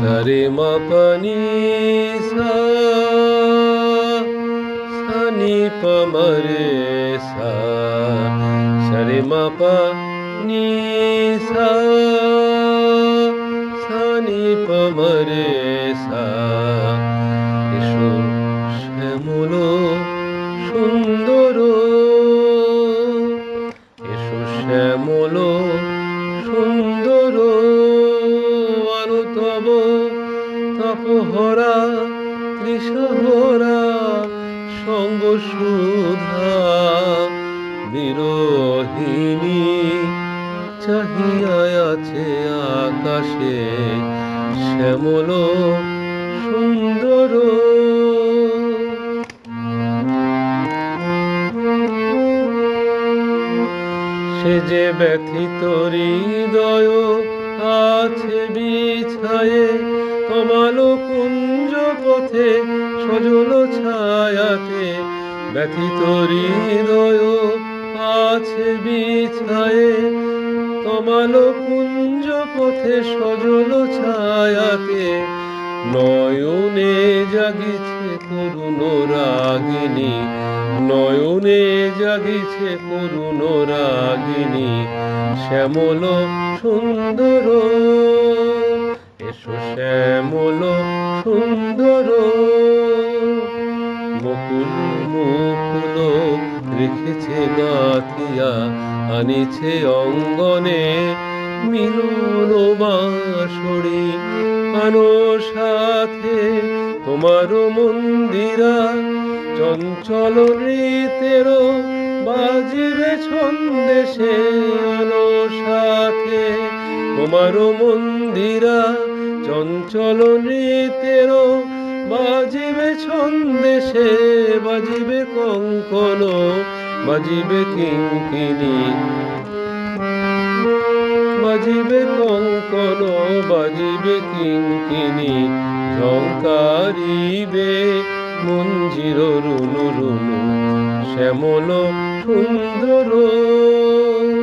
সরে মা পানি সা, সানি পমরে সরে মা পানি সা, সানি পমরে এসো শ্যামল সুন্দর, এসো শ্যামল তপহরা ত্রিশহরা সঙ্গ সুধা বিরোহিণী চাহিয়া আছে আকাশে শ্যামল সুন্দর। সে যে ব্যথিত হৃদয় আছে বিছায়ে পথে সজল ছায়াতে ব্যথিত হৃদয় আছে বিছায়ে। কমালো কুঞ্জ পথে সজল ছায়াতে নয়নে জাগিছে করুণ রাগিনী। নয়নে জাগিছে করুণ রাগিনী। শ্যামল সুন্দর এসো শ্যামল সুন্দর। মুকুল মুকুল রেখেছে গাথিয়া, আনিছে অঙ্গনে। মিলন বাঁশরি, আনো সাথে তোমার মন্দিরা। চঞ্চল নৃত্যের বাজিবে ছন্দেশে আনো সাথে তোমার মন্দিরা, চঞ্চল নৃত্যের বাজিবে ছন্দেশে, বাজিবে কঙ্কন, বাজিবে কিঙ্কিনী বাজিবে কঙ্কন, বাজিবে কিঙ্কিনী ঝঙ্কারিবে মঞ্জির রুনু রুনু, শ্যামল সুন্দর।